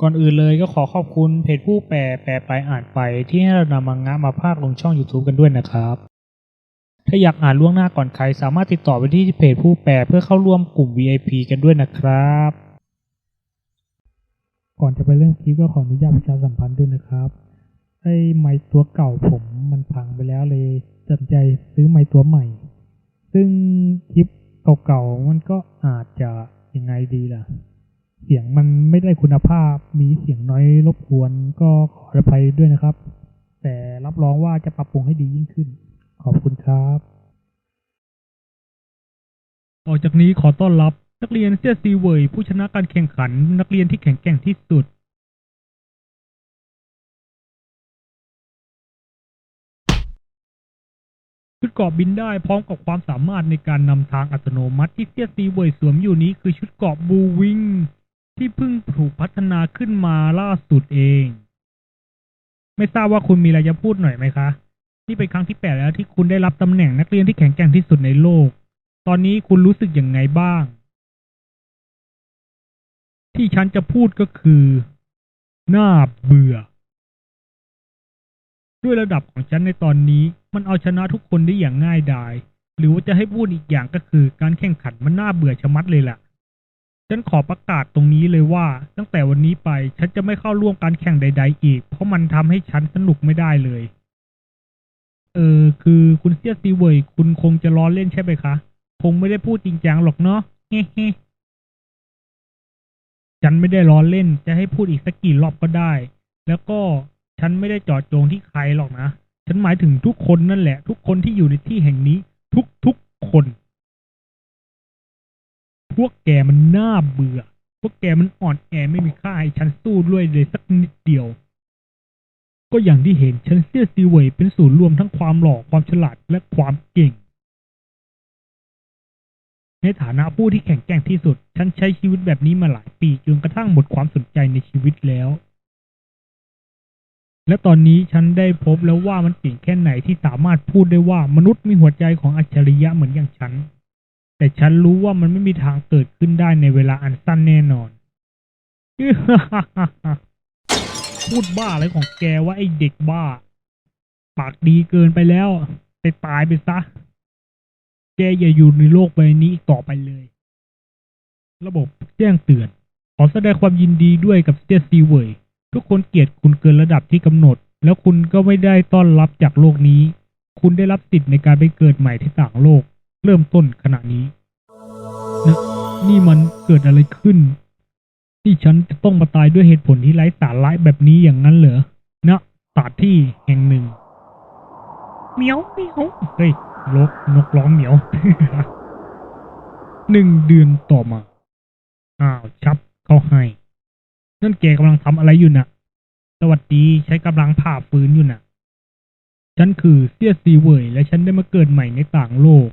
ก่อนอื่นเลยก็ขอขอบคุณเพจผู้แปลแปลไปอ่านไปที่ให้เรานำมังงะมาพากย์ลงช่อง YouTube กันด้วยนะครับ ถ้าอยากอ่านล่วงหน้าก่อนใครสามารถติดต่อไปที่เพจผู้แปลเพื่อเข้าร่วมกลุ่ม VIP กันด้วยนะครับ ก่อนจะไปเริ่มคลิปก็ขออนุญาตประชาสัมพันธ์ด้วยนะครับไอ้ไม้ตัวเก่าผมมันพังไปแล้วเลยตัดใจซื้อไม้ตัวใหม่ ซึ่งคลิปเก่าๆมันก็อาจจะยังไงดีล่ะ เสียงมันไม่ได้คุณภาพมีเสียงน้อยรบกวนก็ขออภัยด้วยนะครับ แต่รับรองว่าจะปรับปรุงให้ดียิ่งขึ้น ขอบคุณครับ ต่อจากนี้ขอต้อนรับนักเรียนเซียซีเวยผู้ชนะการแข่งขัน นักเรียนที่แข็งแกร่งที่สุดชุดเกาะบินได้พร้อมกับความสามารถในการนำทางอัตโนมัติที่เซียซีเวยสวมอยู่นี้คือชุดเกาะบูวิง ที่เพิ่งถูกพัฒนาขึ้นมาล่าสุดเอง ไม่ทราบว่าคุณมีอะไรจะพูดหน่อยไหมคะ นี่เป็นครั้งที่แปดแล้วที่คุณได้รับตำแหน่งนักเรียนที่แข็งแกร่งที่สุดในโลก ตอนนี้คุณรู้สึกอย่างไงบ้าง ที่ฉันจะพูดก็คือน่าเบื่อ ด้วยระดับของฉันในตอนนี้ มันเอาชนะทุกคนได้อย่างง่ายดาย หรือว่าจะให้พูดอีกอย่างก็คือการแข่งขันมันน่าเบื่อชะมัดเลยล่ะ ฉันขอประกาศตรงนี้เลยว่า ตั้งแต่วันนี้ไปฉันจะไม่เข้าร่วมการแข่งใด ๆ อีก เพราะมันทำให้ฉันสนุกไม่ได้เลย เออ คือคุณเซียซีเวยคุณคงจะล้อเล่นใช่ไหมคะ คงไม่ได้พูดจริงจังหรอกเนาะเฮ้เฮฉันไม่ได้ล้อเล่น จะให้พูดอีกสักกี่รอบก็ได้ แล้วก็ฉันไม่ได้จาะจงที่ใครหรอกนะ ฉันหมายถึงทุกคนนั่นแหละ ทุกคนที่อยู่ในที่แห่งนี้ ทุกๆคน วกแกมันน่าเบื่อ พวกแกมันอ่อนแอไม่มีค่าให้ฉันสู้ด้วยเลยสักนิดเดียว ก็อย่างที่เห็นฉันเซียซีเวยเป็นศูนย์รวมทั้งความหล่อความฉลาดและความเก่ง ในฐานะผู้ที่แข็งแกร่งที่สุด ฉันใช้ชีวิตแบบนี้มาหลายปีจนกระทั่งหมดความสนใจในชีวิตแล้ว และตอนนี้ฉันได้พบแล้วว่ามันเก่งแค่ไหนที่สามารถพูดได้ว่ามนุษย์มีหัวใจของอัจฉริยะเหมือนอย่างฉัน แต่ฉันรู้ว่ามันไม่มีทางเกิดขึ้นได้ในเวลาอันสั้นแน่นอน พูดบ้าอะไรของแกว่าไอเด็กบ้า ปากดีเกินไปแล้วไปตายไปซะ แกอย่าอยู่ในโลกใบนี้ต่อไปเลย ระบบแจ้งเตือน ขอแสดงความยินดีด้วยกับสเตซีเวยทุกคนเกลียดคุณเกินระดับที่กำหนด แล้วคุณก็ไม่ได้ต้อนรับจากโลกนี้ คุณได้รับสิทธิ์ในการไปเกิดใหม่ที่ต่างโลก เริ่มต้นขณะนี้นะนี่มันเกิดอะไรขึ้น ที่ฉันจะต้องมาตายด้วยเหตุผลที่ไร้สาระแบบนี้อย่างนั้นเหรอณสถานที่แห่งหนึ่งเหมียวเหมียวเฮ้ยนกนกร้องเหมียวหนึ่งเดือนต่อมาอ้าวชับเขาให้นั่นแกกำลังทำอะไรอยู่น่ะ สวัสดีใช้กำลังผ่าฟื้นอยู่น่ะ ฉันคือเซียซีเวยและฉันได้มาเกิดใหม่ในต่างโลก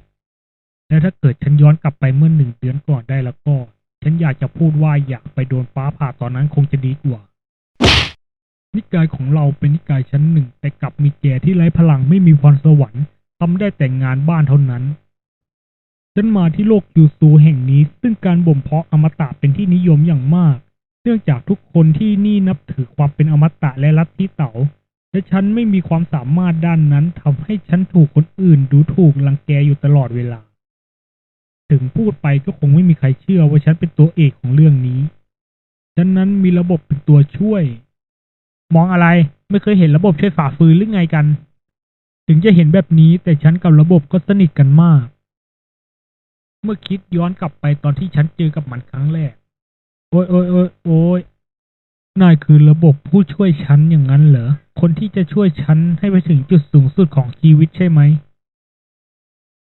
และถ้าเกิดฉันย้อนกลับไปเมื่อหนึ่งเดือนก่อนได้แล้วก็ ฉันอยากจะพูดว่าอยากไปโดนฟ้าผ่าตอนนั้นคงจะดีกว่า นิกายของเราเป็นนิกายชั้นหนึ่ง แต่กลับมีแก่ที่ไร้พลังไม่มีพรสวรรค์ทำได้แต่งงานบ้านเท่านั้น ฉันมาที่โลกยูซูแห่งนี้ ซึ่งการบ่มเพาะอมตะเป็นที่นิยมอย่างมาก เนื่องจากทุกคนที่นี่นับถือความเป็นอมตะและลัทธิเต๋าและฉันไม่มีความสามารถด้านนั้นทำให้ฉันถูกคนอื่นดูถูกรังแกอยู่ตลอดเวลา ถึงพูดไปก็คงไม่มีใครเชื่อว่าฉันเป็นตัวเอกของเรื่องนี้ ฉะนั้นมีระบบเป็นตัวช่วย มองอะไรไม่เคยเห็นระบบช่วยฝ่าฟืนหรือไงกัน ถึงจะเห็นแบบนี้แต่ฉันกับระบบก็สนิทกันมาก เมื่อคิดย้อนกลับไปตอนที่ฉันเจอกับมันครั้งแรก โอ้ยโอ้ยโอ้ยโอ้ยนายคือระบบผู้ช่วยฉันอย่างนั้นเหรอ คนที่จะช่วยฉันให้ไปถึงจุดสูงสุดของชีวิตใช่ไหม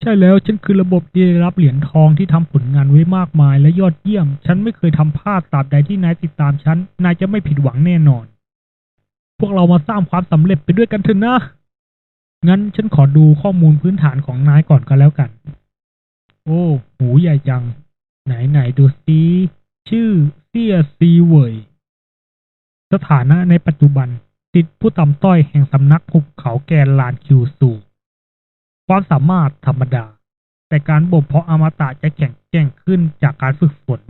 ใช่แล้วฉันคือระบบที่ได้รับเหรียญทองที่ทำผลงานไว้มากมาย และยอดเยี่ยม ฉันไม่เคยทำพลาดตราบใดที่นายติดตามฉัน นายจะไม่ผิดหวังแน่นอน พวกเรามาสร้างความสำเร็จไปด้วยกันเถอะนะ งั้นฉันขอดูข้อมูลพื้นฐานของนายก่อนก็แล้วกัน โอ้หูใหญ่จัง ไหนไหนดูซิชื่อเซียซีเวยสถานะในปัจจุบันติดผู้ต่ำต้อยแห่งสำนักหุบเขาแกนลานคิวซู ความสามารถธรรมดา แต่การบ่มเพาะอมตะจะแข็งแกร่งขึ้นจากการฝึกฝน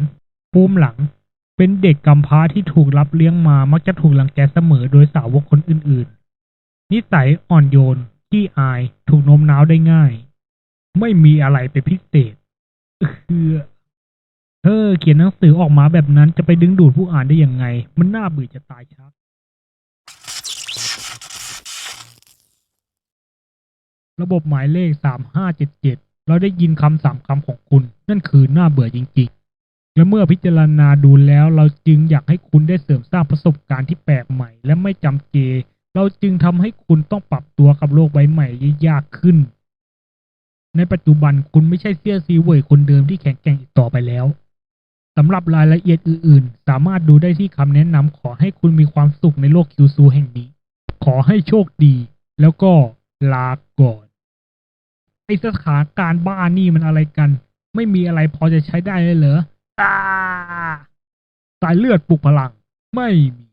ภูมิหลัง เป็นเด็กกำพร้าที่ถูกรับเลี้ยงมามักจะถูกรังแกเสมอโดยสาวกคนอื่นๆ นิสัยอ่อนโยนขี้อายถูกโน้มน้าวได้ง่าย ไม่มีอะไรเป็นพิเศษคือเออเขียนหนังสือออกมาแบบนั้นจะไปดึงดูดผู้อ่านได้ยังไง มันน่าเบื่อจะตายชัก ระบบหมายเลขสามห้าเจ็ดเจ็ดเราได้ยินคำสามคำของคุณ นั่นคือน่าเบื่อจริงๆ และเมื่อพิจารณาดูแล้วเราจึงอยากให้คุณได้เสริมสร้างประสบการณ์ที่แปลกใหม่ และไม่จำเจ เราจึงทำให้คุณต้องปรับตัวกับโลกใบใหม่ยากขึ้น ในปัจจุบันคุณไม่ใช่เซี่ยซีเว่ยคนเดิมที่แข็งแกร่งอีกต่อไปแล้วสำหรับรายละเอียดอื่นๆ สามารถดูได้ที่คำแนะนำขอให้คุณมีความสุขในโลกคิวซูแห่งนี้ ขอให้โชคดี แล้วก็ ลาก่อนไอสถานการณ์บ้านนี่มันอะไรกัน ไม่มีอะไรพอจะใช้ได้เลยเหรอตาสายเลือดปลุกพลัง ไม่มี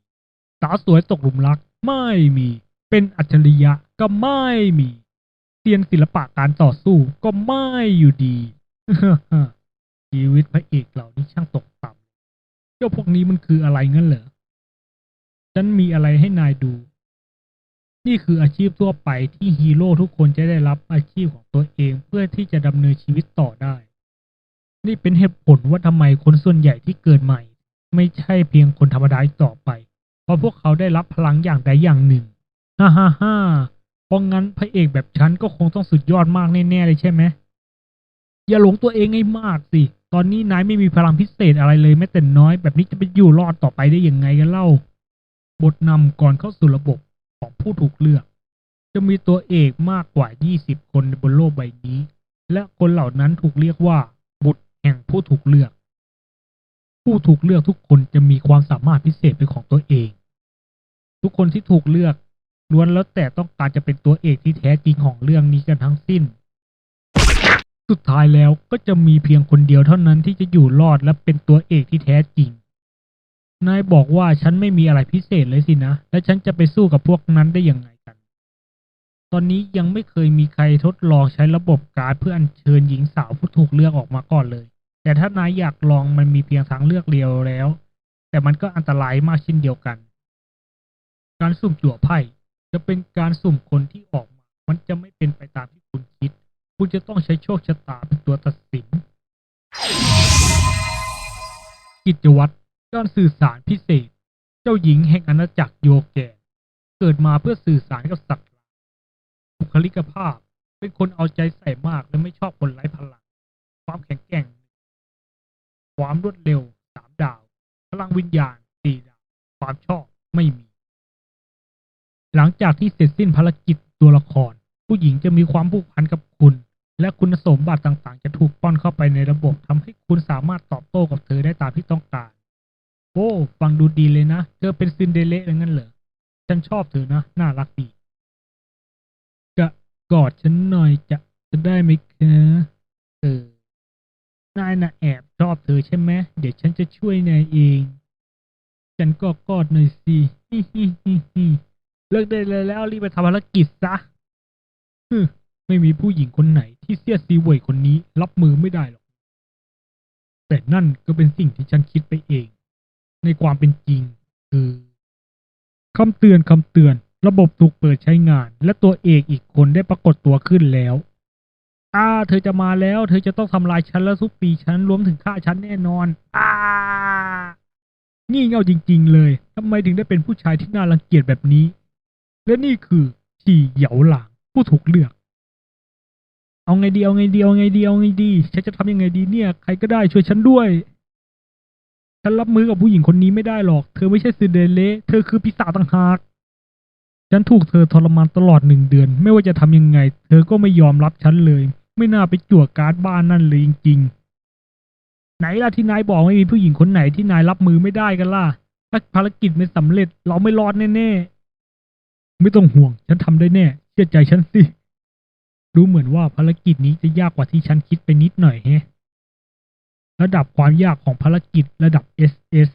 สาวสวยตกหลุมรัก ไม่มี เป็นอัจฉริยะก็ไม่มีเซียนศิลปะการต่อสู้ก็ไม่อยู่ดีชีวิตพระเอกเหล่านี้ช่างตกต่ำเจ้าพวกนี้มันคืออะไรงั้นเหรอฉันมีอะไรให้นายดู นี่คืออาชีพทั่วไปที่ฮีโร่ทุกคนจะได้รับอาชีพของตัวเองเพื่อที่จะดำเนินชีวิตต่อได้ นี่เป็นเหตุผลว่าทำไมคนส่วนใหญ่ที่เกิดใหม่ ไม่ใช่เพียงคนธรรมดาต่อไป เพราะพวกเขาได้รับพลังอย่างใดอย่างหนึ่ง ฮ่าฮ่าฮ่าเพราะงั้นพระเอกแบบฉันก็คงต้องสุดยอดมากแน่ๆเลยใช่ไหม อย่าหลงตัวเองให้มากสิ ตอนนี้นายไม่มีพลังพิเศษอะไรเลยแม้แต่น้อย แบบนี้จะไปอยู่รอดต่อไปได้ยังไงกันเล่า บทนำก่อนเข้าสู่ระบบ ของผู้ถูกเลือก จะมีตัวเอกมากกว่า 20คนในบนโลกใบนี้ และคนเหล่านั้นถูกเรียกว่า บุตรแห่งผู้ถูกเลือก ผู้ถูกเลือกทุกคนจะมีความสามารถพิเศษเป็นของตัวเอง ทุกคนที่ถูกเลือกล้วนแล้วแต่ต้องการจะเป็นตัวเอกที่แท้จริงของเรื่องนี้กันทั้งสิ้น สุดท้ายแล้วก็จะมีเพียงคนเดียวเท่านั้นที่จะอยู่รอดและเป็นตัวเอกที่แท้จริง นายบอกว่าฉันไม่มีอะไรพิเศษเลยสินะ และฉันจะไปสู้กับพวกนั้นได้ยังไงกัน ตอนนี้ยังไม่เคยมีใครทดลองใช้ระบบการดเพื่ออัญเชิญหญิงสาวผู้ถูกเลือกออกมาก่อนเลย แต่ถ้านายอยากลองมันมีเพียงทางเลือกเดียวแล้ว แต่มันก็อันตรายมากเช่นเดียวกัน การสุ่มจั่วไพ่จะเป็นการสุ่มคนที่ออกมา มันจะไม่เป็นไปตามที่คุณคิด คุณจะต้องใช้โชคชะตาเป็นตัวตัดสิน กิจวัตร การสื่อสารพิเศษ เจ้าหญิงแห่งอาณาจักรโยแกนเกิดมาเพื่อสื่อสารกับสัตว์ร้ายบุคลิกภาพ เป็นคนเอาใจใส่มากและไม่ชอบคนไร้พลัง ความแข็งแกร่ง ความรวดเร็วสามดาว พลังวิญญาณสี่ดาว ความชอบไม่มี หลังจากที่เสร็จสิ้นภารกิจตัวละคร ผู้หญิงจะมีความผูกพันกับคุณ และคุณสมบัติต่างๆ จะถูกป้อนเข้าไปในระบบทำให้คุณสามารถตอบโต้กับเธอได้ตามที่ต้องการ โอ้ฟังดูดีเลยนะ เธอเป็นซินเดอเรลล่างั้นเหรอ ฉันชอบเธอนะ น่ารักดีกะกอดฉันหน่อยจะจะได้ไหมคะเออนายน่ะแอบชอบเธอใช่ไหมเดี๋ยวฉันจะช่วยนายเอง ฉันก็กอดหน่อยสิฮิฮิฮิฮิเลิกได้เลยแล้วรีบไปทำภารกิจซะฮึไม่มีผู้หญิงคนไหนที่เสียซีเวยคนนี้รับมือไม่ได้หรอก แต่นั่นก็เป็นสิ่งที่ฉันคิดไปเอง ในความเป็นจริง คือคำเตือนคำเตือน ระบบถูกเปิดใช้งาน และตัวเอกอีกคนได้ปรากฏตัวขึ้นแล้วอ่าเธอจะมาแล้ว เธอจะต้องทำลายฉันและทุบปีฉันรวมถึงฆ่าฉันแน่นอนอ่างี่เง่าจริง ๆ เลยทำไมถึงได้เป็นผู้ชายที่น่ารังเกียจแบบนี้ และนี่คือฉี่เหยาหลางผู้ถูกเลือก เอาไงดีเอาไงดีเอาไงดีเอาไงดีฉันจะทำยังไงดีเนี่ย ใครก็ได้ช่วยฉันด้วย ฉันรับมือกับผู้หญิงคนนี้ไม่ได้หรอก เธอไม่ใช่ซินเดเล่เธอคือปีศาจต่างหาก ฉันถูกเธอทรมานตลอดหนึ่งเดือน ไม่ว่าจะทำยังไง เธอก็ไม่ยอมรับฉันเลย ไม่น่าไปจั่วการ์ดบ้านนั่นเลยจริงๆ ไหนล่ะที่นายบอกไม่มีผู้หญิงคนไหนที่นายรับมือไม่ได้กันล่ะ ถ้าภารกิจไม่สำเร็จเราไม่รอดแน่ๆ ไม่ต้องห่วง ฉันทำได้แน่ เชื่อใจฉันสิ ดูเหมือนว่าภารกิจนี้จะยากกว่าที่ฉันคิดไปนิดหน่อยแฮะ ระดับความยากของภารกิจระดับ SS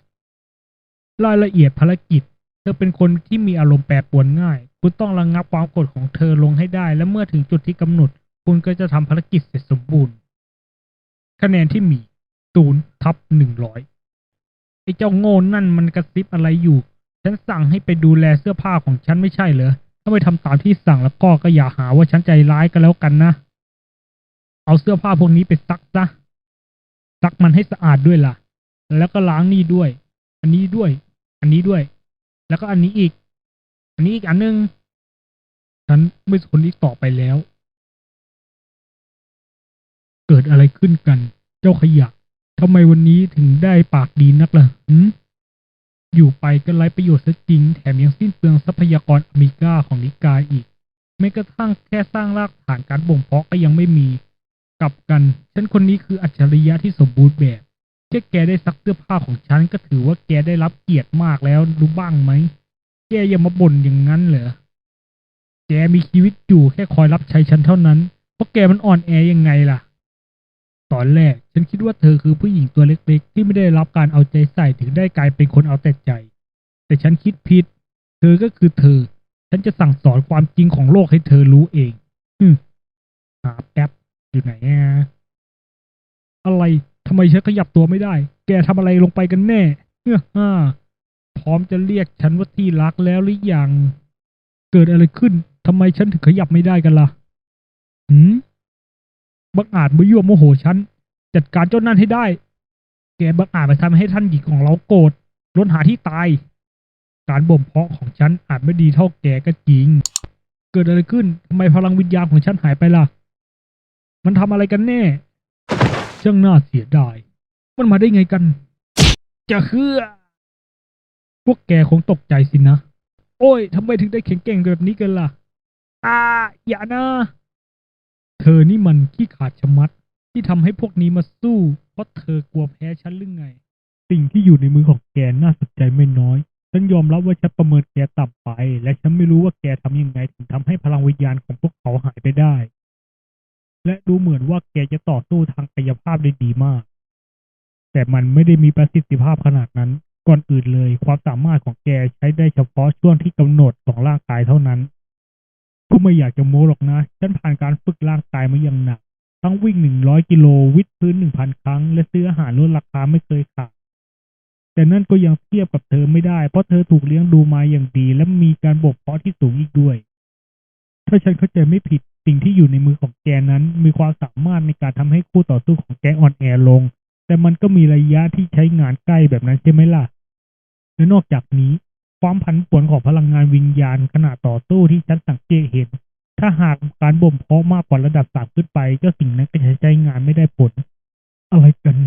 รายละเอียดภารกิจ เธอเป็นคนที่มีอารมณ์แปรปรวนง่าย คุณต้องระงงับความกรธของเธอลงให้ได้ และเมื่อถึงจุดที่กำหนด คุณก็จะทำภารกิจเสร็จสมบูรณ์ คะแนนที่มี0ทับ100ไอ้เจ้าโง่นั่นมันกระซิบอะไรอยู่ ฉันสั่งให้ไปดูแลเสื้อผ้าของฉันไม่ใช่เหรอ ถ้าไม่ทำตามที่สั่งแล้วก็ก็อย่าหาว่าฉันใจร้ายกันแล้วกันนะ เอาเสื้อผ้าพวกนี้ไปซักซะ ซักมันให้สะอาดด้วยล่ะ แล้วก็ล้างนี่ด้วย อันนี้ด้วย อันนี้ด้วย แล้วก็อันนี้อีก อันนี้อีกอันนึงฉันไม่สนอีกต่อไปแล้ว เกิดอะไรขึ้นกัน เจ้าขยะทำไมวันนี้ถึงได้ปากดีนักล่ะหืมอยู่ไปก็ไร้ประโยชน์ซะจริง แถมยังสิ้นเปลืองทรัพยากรอเมริกาของนิกายอีกแม้กระทั่งแค่สร้างรากฐานการบ่มเพาะก็ยังไม่มี ลับกัน ฉันคนนี้คืออัจฉริยะที่สมบูรณ์แบบแค่แกได้ซักเสื้อผ้าของฉันก็ถือว่าแกได้รับเกียรติมากแล้วรู้บ้างไหม แกอย่ามาบ่นอย่างนั้นเหรอ แกมีชีวิตอยู่แค่คอยรับใช้ฉันเท่านั้น เพราะแกมันอ่อนแอยังไงล่ะ ตอนแรกฉันคิดว่าเธอคือผู้หญิงตัวเล็กๆ ที่ไม่ได้รับการเอาใจใส่ถึงได้กลายเป็นคนเอาแต่ใจ แต่ฉันคิดผิด เธอก็คือเธอ ฉันจะสั่งสอนความจริงของโลกให้เธอรู้เองฮึมหาแป๊บ อยู่ไหนอะอะไรทำไมฉันขยับตัวไม่ได้ แกทำอะไรลงไปกันแน่เฮ้อฮ่าพร้อมจะเรียกฉันว่าที่รักแล้วหรือยัง เกิดอะไรขึ้นทำไมฉันถึงขยับไม่ได้กันล่ะหืมบังอาจมายั่วโมโหฉัน จัดการเจ้านั่นให้ได้ แกบังอาจมาทำให้ท่านหญิงของเราโกรธล้นหาที่ตาย การบ่มเพาะของฉันอาจไม่ดีเท่าแกก็จริง เกิดอะไรขึ้นทำไมพลังวิญญาณของฉันหายไปล่ะ มันทำอะไรกันแน่ช่างน่าเสียดาย มันมาได้ไงกัน จะเฮือพวกแกคงตกใจสินะ โอ้ยทำไมถึงได้แข็งแกร่งแบบนี้กันล่ะ อ่า อย่านะ เธอนี่มันขี้ขาดชะมัด ที่ทำให้พวกนี้มาสู้ เพราะเธอกลัวแพ้ฉันหรือไง สิ่งที่อยู่ในมือของแกน่าสนใจไม่น้อย ฉันยอมรับว่าฉันประเมินแกต่ำไป และฉันไม่รู้ว่าแกทำยังไงถึงทำให้พลังวิญญาณของพวกเขาหายไปได้ และดูเหมือนว่าแกจะต่อสู้ทางกายภาพได้ดีมาก แต่มันไม่ได้มีประสิทธิภาพขนาดนั้น ก่อนอื่นเลย ความสามารถของแกใช้ได้เฉพาะช่วงที่กำหนดของร่างกายเท่านั้นก็ไม่อยากจะโม้หรอกนะ ฉันผ่านการฝึกร่างกายมาอย่างหนัก ทั้งวิ่งหนึ่งร้อยกิโลวิดพื้นหนึ่งพันครั้ง และซื้ออาหารลดราคาไม่เคยขาดแต่นั่นก็ยังเทียบกับเธอไม่ได้ เพราะเธอถูกเลี้ยงดูมาอย่างดี และมีการบ่มเพาะที่สูงอีกด้วย ถ้าฉันเข้าใจไม่ผิด สิ่งที่อยู่ในมือของแกนั้น มีความสามารถในการทำให้คู่ต่อสู้ของแกอ่อนแอลง แต่มันก็มีระยะที่ใช้งานใกล้แบบนั้นใช่ไหมล่ะ และนอกจากนี้ ความผันผวนของพลังงานวิญญาณขณะต่อสู้ที่ฉันสังเกตเห็น ถ้าหากการบ่มเพาะมากกว่าระดับสามขึ้นไปเจ้าสิ่งนั้นก็จะใช้งานไม่ได้ผล อะไรกัน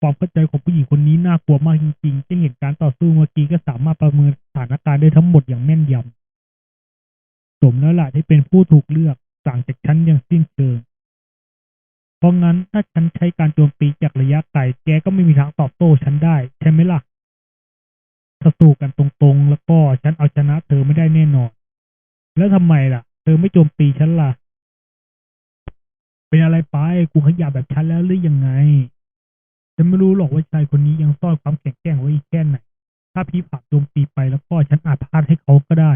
ความเข้าใจของผู้หญิงคนนี้น่ากลัวมากจริงๆจะเห็นการต่อสู้เมื่อกี้ก็สามารถประเมินสถานการณ์ได้ทั้งหมดอย่างแม่นยำสมแล้วล่ะที่เป็นผู้ถูกเลือก ต่างจากฉันอย่างสิ้นเชิง เพราะงั้นถ้าฉันใช้การโจมตีจากระยะไกลแกก็ไม่มีทางตอบโต้ฉันได้ใช่ไหมล่ะ ถ้าสู้กันตรงๆ แล้วก็ฉันเอาชนะเธอไม่ได้แน่นอน แล้วทำไมล่ะ เธอไม่โจมตีฉันล่ะ เป็นอะไรไปกูขยับแบบฉันแล้วหรือยังไงฉันไม่รู้หรอกว่าชายคนนี้ยังซ่อนความแข็งแกร่งไว้อีกแค่ไหน ถ้าพี่ผักโจมตีไปแล้วก็ฉันอาจพลาดให้เขาก็ได้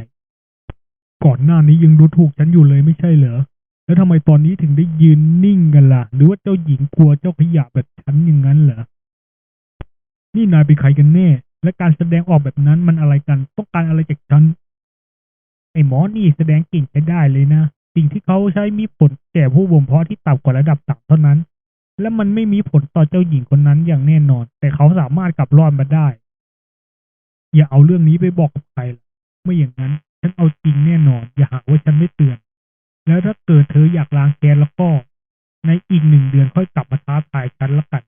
ก่อนหน้านี้ยังดูถูกฉันอยู่เลยไม่ใช่เหรอ แล้วทำไมตอนนี้ถึงได้ยืนนิ่งกันล่ะ หรือว่าเจ้าหญิงกลัวเจ้าขยะแบบฉันอย่างนั้นเหรอ นี่นายเป็นใครกันแน่ และการแสดงออกแบบนั้นมันอะไรกัน ต้องการอะไรจากฉัน ไอ้หมอนี่แสดงเก่งใช้ได้เลยนะ สิ่งที่เขาใช้มีผลแก่ผู้บ่มเพาะที่ต่ำกว่าระดับสามเท่านั้น และมันไม่มีผลต่อเจ้าหญิงคนนั้นอย่างแน่นอน แต่เขาสามารถกลับรอดมาได้ อย่าเอาเรื่องนี้ไปบอกกับใคร ไม่อย่างนั้น ฉันเอาจริงแน่นอน อย่าหาว่าฉันไม่เตือน แล้วถ้าเกิดเธออยากล้างแค้นแล้วก็ ในอีกหนึ่งเดือนค่อยกลับมาท้าทายฉันละกัน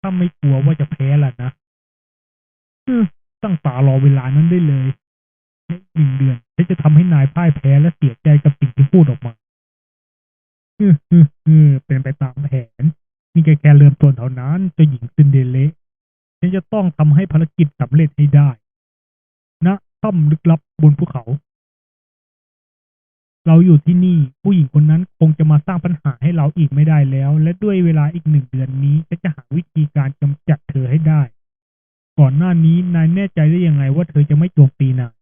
ถ้าไม่กลัวว่าจะแพ้ล่ะนะอืมตั้งตารอเวลานั้นได้เลย ในหนึ่งเดือนฉันจะทำให้นายพ่ายแพ้และเสียใจกับสิ่งที่พูดออกมาอืมอืมอืมเป็นไปตามแผนนี่แค่แค่เริ่มต้นเท่านั้นจ้าหญิงซินเดเลฉันจะต้องทำให้ภารกิจสำเร็จให้ได้ณถ้ำลึกลับบนภูเขา เราอยู่ที่นี่ผู้หญิงคนนั้นคงจะมาสร้างปัญหาให้เราอีกไม่ได้แล้ว และด้วยเวลาอีกหนึ่งเดือนนี้ฉันจะหาวิธีการกำจัดเธอให้ได้ ก่อนหน้านี้นายแน่ใจได้ยังไงว่าเธอจะไม่โจมตีนาย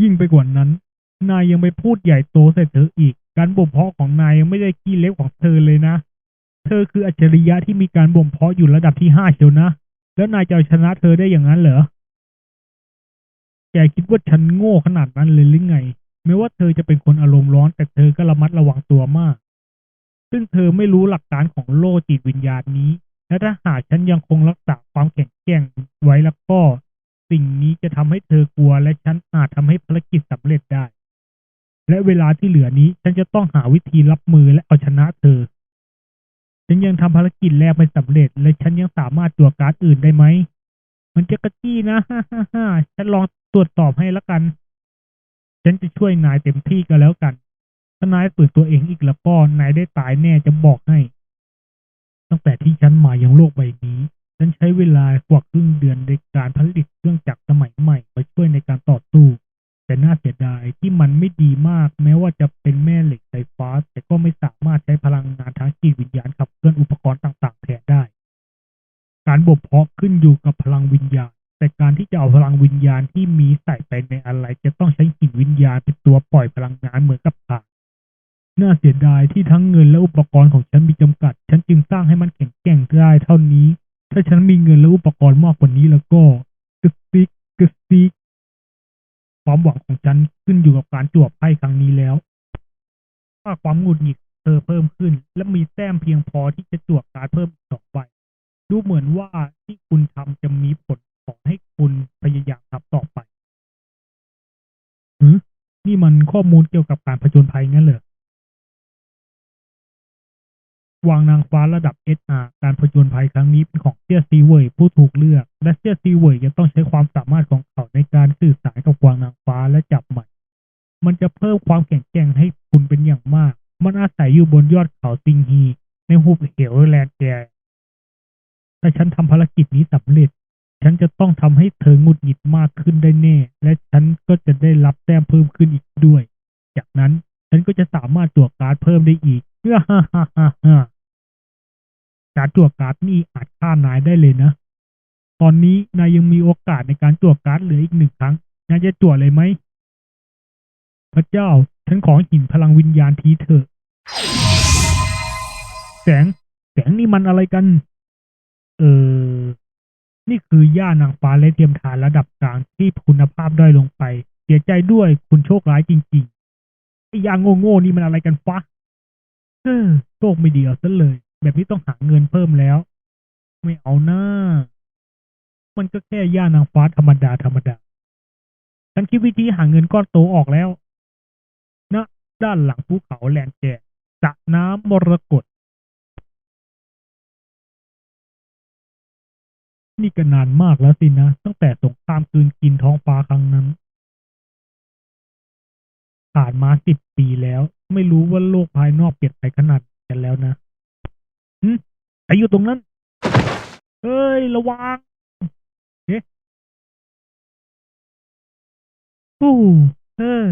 ยิ่งไปกว่านั้น นายยังไปพูดใหญ่โตใส่เธออีก การบ่มเพาะของนายยังไม่ได้ขี้เล็บของเธอเลยนะ เธอคืออัจฉริยะที่มีการบ่มเพาะอยู่ระดับที่ห้าเชียวนะ แล้วนายจะชนะเธอได้อย่างนั้นเหรอแกคิดว่าฉันโง่ขนาดนั้นเลยหรือไง ไม่ว่าเธอจะเป็นคนอารมณ์ร้อนแต่เธอก็ระมัดระวังตัวมาก ซึ่งเธอไม่รู้หลักการของโลจิตวิญญาณนี้ และถ้าหากฉันยังคงรักษาความแข็งแกร่งไว้แล้วก็ สิ่งนี้จะทำให้เธอกลัว และฉันอาจทำให้ภารกิจสำเร็จได้ และเวลาที่เหลือนี้ฉันจะต้องหาวิธีรับมือและเอาชนะเธอ ฉันยังทำภารกิจแรกไม่สำเร็จ และฉันยังสามารถตัวการอื่นได้ไหม มันจะกระจี้นะฮ่าฮ่าฮ่าฉันลองตรวจสอบให้แล้วกัน ฉันจะช่วยนายเต็มที่ก็แล้วกัน ถ้านายฝืนตัวเองอีกแล้วก็นายได้ตายแน่จะบอกให้ ตั้งแต่ที่ฉันมายังโลกใบนี้ ฉันใช้เวลากว่าครึ่งเดือนในการผลิตเครื่องจักรสมัยใหม่มาช่วยในการต่อสู้ แต่น่าเสียดายที่มันไม่ดีมาก แม้ว่าจะเป็นแม่เหล็กไฟฟ้า แต่ก็ไม่สามารถใช้พลังงานทางจิตวิญญาณขับเคลื่อนอุปกรณ์ต่าง ๆ แทนได้ การบ่มเพาะขึ้นอยู่กับพลังวิญญาณ แต่การที่จะเอาพลังวิญญาณที่มีใส่ไปในอะไร จะต้องใช้หินวิญญาณเป็นตัวปล่อยพลังงานเหมือนกับถ่านน่าเสียดายที่ทั้งเงินและอุปกรณ์ของฉันมีจำกัด ฉันจึงสร้างให้มันแข็งแกร่งได้เท่านี้ ถ้าฉันมีเงินและอุปกรณ์มากกว่านี้แล้วก็กระซิกกระซิกความหวังของฉันขึ้นอยู่กับการจวบไพ่ครั้งนี้แล้วถ้าความหงุดหงิดเธอเพิ่มขึ้น และมีแต้มเพียงพอที่จะจวบการเพิ่มอีกสองใบดูเหมือนว่าที่คุณทำจะมีผล ขอให้คุณพยายามทำต่อไปหืนี่มันข้อมูลเกี่ยวกับการผจญภัยงั้นเหรอวางนางฟ้าระดับ SR การผจญภัยครั้งนี้เป็นของเซียซีเวยผู้ถูกเลือก และเซียซีเวยจะต้องใช้ความสามารถของเขาในการสื่อสารกับวางนางฟ้าและจับมัน มันจะเพิ่มความแข็งแกร่งให้คุณเป็นอย่างมาก มันอาศัยอยู่บนยอดเขาซิงฮี ในหุบเหวแลนแกร์ถ้าฉันทำภารกิจนี้สำเร็จ ฉันจะต้องทำให้เธอหงุดหงิดมากขึ้นได้แน่ และฉันก็จะได้รับแต้มเพิ่มขึ้นอีกด้วย จากนั้นฉันก็จะสามารถตรวจการ์ดเพิ่มได้อีกเพื่อฮ่าฮ่าฮ่าฮ่าการตรวจการ์ดนี่อาจฆ่านายได้เลยนะ ตอนนี้นายยังมีโอกาสในการตรวจการ์ดเหลืออีกหนึ่งครั้ง นายจะตรวจเลยไหม พระเจ้า ฉันขอหินพลังวิญญาณทีเถอะ แสง แสงนี่มันอะไรกัน เออ นี่คือหญ้านางฟ้าและเทียมทานระดับกลางที่คุณภาพด้อยลงไป เสียใจด้วยคุณโชคร้ายจริงๆไอ้ยางโง่ๆนี่มันอะไรกันฟะเออโชคไม่ดีเอาซะเลย แบบนี้ต้องหาเงินเพิ่มแล้ว ไม่เอาหน้า มันก็แค่ย่านางฟ้าธรรมดาธรรมดาฉันคิดวิธีหาเงินก้อนโตออกแล้วนะด้านหลังภูเขาแลนแกนสระน้ำมรกต นี่ก็นานมากแล้วสินะ ตั้งแต่สงครามกลืนกินท้องฟ้าครั้งนั้น ผ่านมาสิบปีแล้ว ไม่รู้ว่าโลกภายนอกเปลี่ยนไปขนาดไหนกันแล้วนะหึใครอยู่ตรงนั้นเอ้ย ระวังเอ๊ะโอ้เออ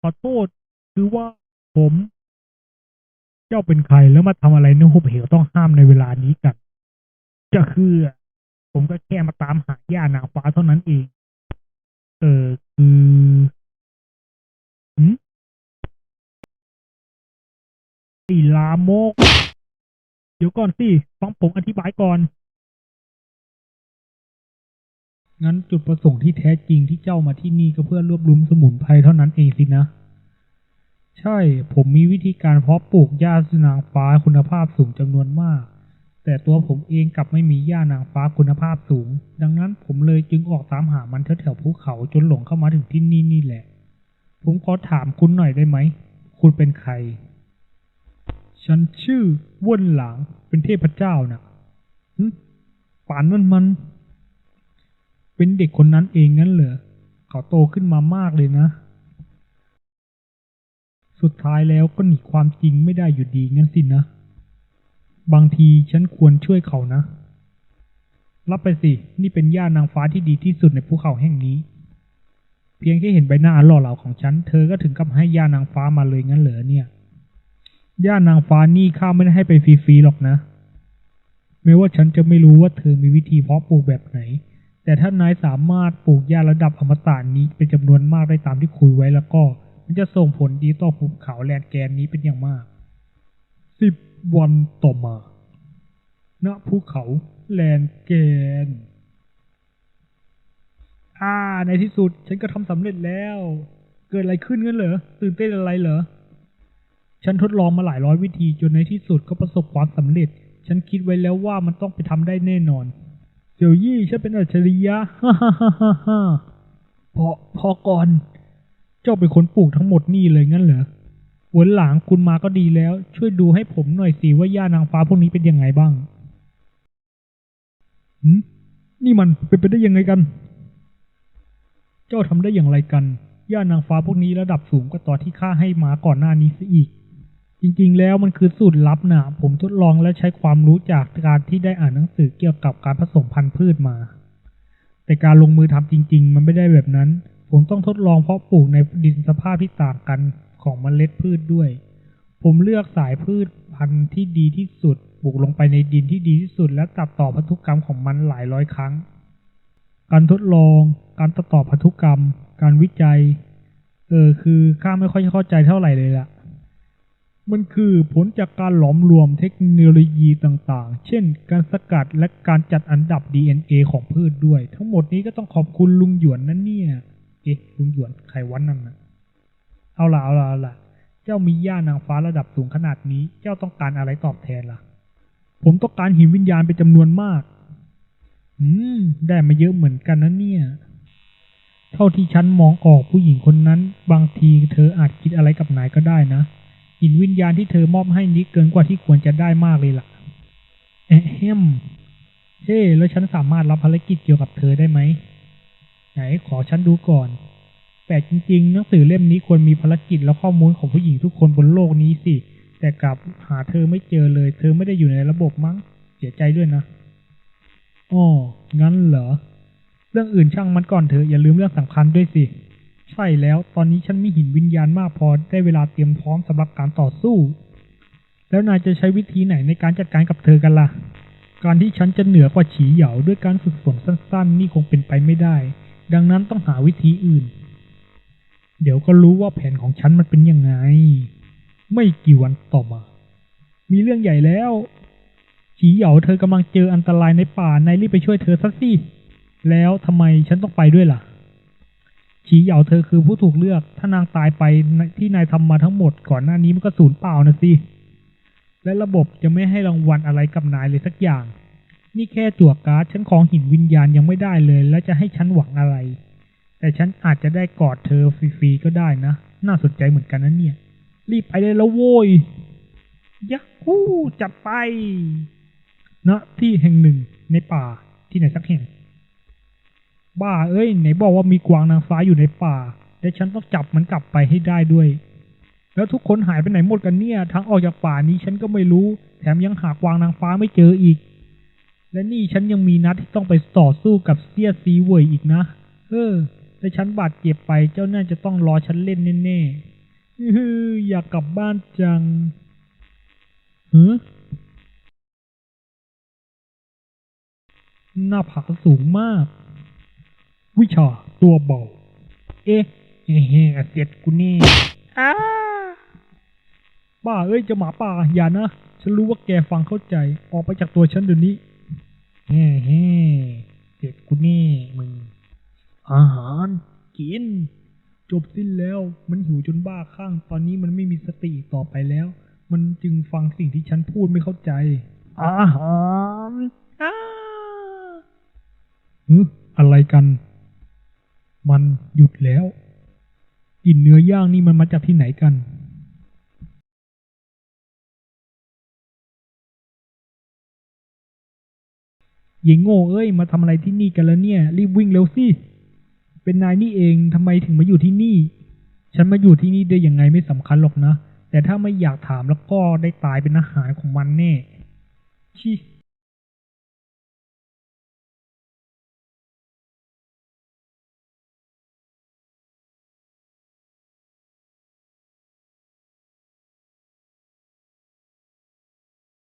ขอโทษ คือว่าผม เจ้าเป็นใครแล้วมาทำอะไรในหุบเหวต้องห้ามในเวลานี้กัน จะคือ ผมก็แค่มาตามหาย่านางฟ้าเท่านั้นเอง เออคือหืมไอีลามก เดี๋ยวก่อนสิฟังผมอธิบายก่อน งั้นจุดประสงค์ที่แท้จริงที่เจ้ามาที่นี่ก็เพื่อรวบรวมสมุนไพรเท่านั้นเองสินะ ใช่ ผมมีวิธีการเพาะปลูกหญ้าสนางฟ้าคุณภาพสูงจำนวนมาก แต่ตัวผมเองกลับไม่มีหญ้านางฟ้าคุณภาพสูง ดังนั้นผมเลยจึงออกตามหามันแถวๆภูเขาจนหลงเข้ามาถึงที่นี่นี่แหละ ผมขอถามคุณหน่อยได้ไหม คุณเป็นใคร ฉันชื่อว่นหลาง เป็นเทพเจ้านะ่ะหึป่านนั่นมัน เป็นเด็กคนนั้นเองงั้นเหรอ เขาโตขึ้นมามากเลยนะ สุดท้ายแล้วก็หนีความจริงไม่ได้อยู่ดีงั้นสินะ บางทีฉันควรช่วยเขานะ รับไปสิ นี่เป็นย่านางฟ้าที่ดีที่สุดในภูเขาแห่งนี้ เพียงแค่เห็นใบหน้าหล่อเหลาของฉัน เธอก็ถึงกับให้ย่านางฟ้ามาเลยงั้นเหรอเนี่ย ย่านางฟ้านี่ข้าไม่ได้ให้ไปฟรีๆหรอกนะแม้ว่าฉันจะไม่รู้ว่าเธอมีวิธีเพาะปลูกแบบไหน แต่ถ้านายสามารถปลูกหญ้าระดับอมตะนี้เป็นจำนวนมากได้ตามที่คุยไว้แล้วก็ มันจะส่งผลดีต่อภูเขาแลนด์แกนนี้เป็นอย่างมากสิบ วันต่อมา ณ ภูเขาแลนแกน อ่า ในที่สุดฉันก็ทำสำเร็จแล้ว เกิดอะไรขึ้นงั้นเหรอ ตื่นเต้นอะไรเหรอ ฉันทดลองมาหลายร้อยวิธีจนในที่สุดก็ประสบความสำเร็จ ฉันคิดไว้แล้วว่ามันต้องไปทำได้แน่นอนเสี่ยวยี่ฉันเป็นอัจฉริยะ ฮ่าฮ่าฮ่าฮ่าฮ่าพอ พอก่อน เจ้าเป็นคนปลูกทั้งหมดนี่เลยงั้นเหรอ วนหลังคุณมาก็ดีแล้ว ช่วยดูให้ผมหน่อยสิว่าย่านางฟ้าพวกนี้เป็นยังไงบ้างหืมนี่มันเป็นไปได้ยังไงกัน เจ้าทำได้อย่างไรกันย่านางฟ้าพวกนี้ระดับสูงกว่าตอนที่ข้าให้มาก่อนหน้านี้ซะอีก จริง ๆ แล้วมันคือสูตรลับนะผมทดลองและใช้ความรู้จากการที่ได้อ่านหนังสือเกี่ยวกับการผสมพันธุ์พืชมา แต่การลงมือทำจริง ๆ มันไม่ได้แบบนั้น ผมต้องทดลองเพาะปลูกในดินสภาพที่ต่างกัน ของเมล็ดพืชด้วย ผมเลือกสายพืชพันธุ์ที่ดีที่สุดปลูกลงไปในดินที่ดีที่สุด และตัดต่อพันธุกรรมของมันหลายร้อยครั้ง การทดลอง การตัดต่อพันธุกรรม การวิจัย เออคือข้าไม่ค่อยเข้าใจเท่าไหร่เลยล่ะ มันคือผลจากการหลอมรวมเทคโนโลยีต่างๆ เช่น การสกัดและการจัดอันดับ DNA ของพืชด้วย ทั้งหมดนี้ก็ต้องขอบคุณลุงหยวนนั่นเนี่ย เอ๊ะลุงหยวนใครวันนั่นนะ เอาล่ะเอาล่ะเอาล่ะ เจ้ามีย่านางฟ้าระดับสูงขนาดนี้ เจ้าต้องการอะไรตอบแทนล่ะ ผมต้องการหินวิญญาณเป็นจำนวนมาก อืม ได้มาเยอะเหมือนกันนะเนี่ย เท่าที่ฉันมองออกผู้หญิงคนนั้น บางทีเธออาจคิดอะไรกับนายก็ได้นะหินวิญญาณที่เธอมอบให้นี้เกินกว่าที่ควรจะได้มากเลยล่ะแอะแฮมเฮ้แล้วฉันสามารถรับภารกิจเกี่ยวกับเธอได้ไหมไหนขอฉันดูก่อน แต่จริงๆหนังสือเล่มนี้ควรมีภารกิจและข้อมูลของผู้หญิงทุกคนบนโลกนี้สิ แต่กลับหาเธอไม่เจอเลย เธอไม่ได้อยู่ในระบบมั้ง เสียใจด้วยนะอ๋องั้นเหรอ เรื่องอื่นช่างมันก่อนเถอะอย่าลืมเรื่องสำคัญด้วยสิ ใช่แล้ว ตอนนี้ฉันมีหินวิญญาณมากพอได้เวลาเตรียมพร้อมสำหรับการต่อสู้ แล้วนายจะใช้วิธีไหนในการจัดการกับเธอกันล่ะ การที่ฉันจะเหนือกว่าฉีเหยาด้วยการฝึกฝนสั้น ๆ นี่คงเป็นไปไม่ได้ ดังนั้นต้องหาวิธีอื่น เดี๋ยวก็รู้ว่าแผนของฉันมันเป็นยังไง ไม่กี่วันต่อมา มีเรื่องใหญ่แล้วฉีเหยาเธอกำลังเจออันตรายในป่านายรีบไปช่วยเธอซะสิแล้วทำไมฉันต้องไปด้วยล่ะฉีเหยาเธอคือผู้ถูกเลือก ถ้านางตายไปที่นายทำมาทั้งหมดก่อนหน้านี้มันก็สูญเปล่านะสิและระบบจะไม่ให้รางวัลอะไรกับนายเลยสักอย่าง นี่แค่จั่วการ์ดฉันของหินวิญญาณยังไม่ได้เลย แล้วจะให้ฉันหวังอะไร แต่ฉันอาจจะได้กอดเธอฟรีๆก็ได้นะ น่าสนใจเหมือนกันนะเนี่ย รีบไปเลยล้วโว้ยยักฮู้จัดไปณที่แห่งหนึ่งในป่าที่ไหนสักแห่ง บ้าเอ้ย ไหนบอกว่ามีกวางนางฟ้าอยู่ในป่า และฉันต้องจับมันกลับไปให้ได้ด้วย แล้วทุกคนหายไปไหนหมดกันเนี่ยทางออกจากป่านี้ฉันก็ไม่รู้ แถมยังหากวางนางฟ้าไม่เจออีก และนี่ฉันยังมีนัดที่ต้องไปต่อสู้กับเซียซีเวยอีกนะ เออ แต่ฉันบาดเจ็บไปเจ้าน่าจะต้องรอฉันเล่นแน่ๆอื้อหืออยากกลับบ้านจังหือหน้าผาสูงมาก วิชาตัวเบา เอ๊ะเฮ้เฮ้เสร็จกูนี่อ้าบ้าเอ้ยเจะหมาป่า อย่านะ ฉันรู้ว่าแกฟังเข้าใจ ออกไปจากตัวฉันเดี๋ยวนี้เฮ้เฮ้เสร็จกูนี่มึง อาหาร กิน จบสิ้นแล้ว มันหิวจนบ้าคลั่งตอนนี้มันไม่มีสติต่อไปแล้ว มันจึงฟังสิ่งที่ฉันพูดไม่เข้าใจ อาหารอ้าอะไรกัน มันหยุดแล้วกลิ่นเนื้อย่างนี่มันมาจากที่ไหนกันยิงโง่เอ้ย มาทำอะไรที่นี่กันแล้วเนี่ย รีบวิ่งเร็วสิ เป็นนายนี่เองทำไมถึงมาอยู่ที่นี่ ฉันมาอยู่ที่นี่ได้ยังไงไม่สำคัญหรอกนะ แต่ถ้าไม่อยากถามแล้วก็ได้ตายเป็นอาหารของมันแน่ชิ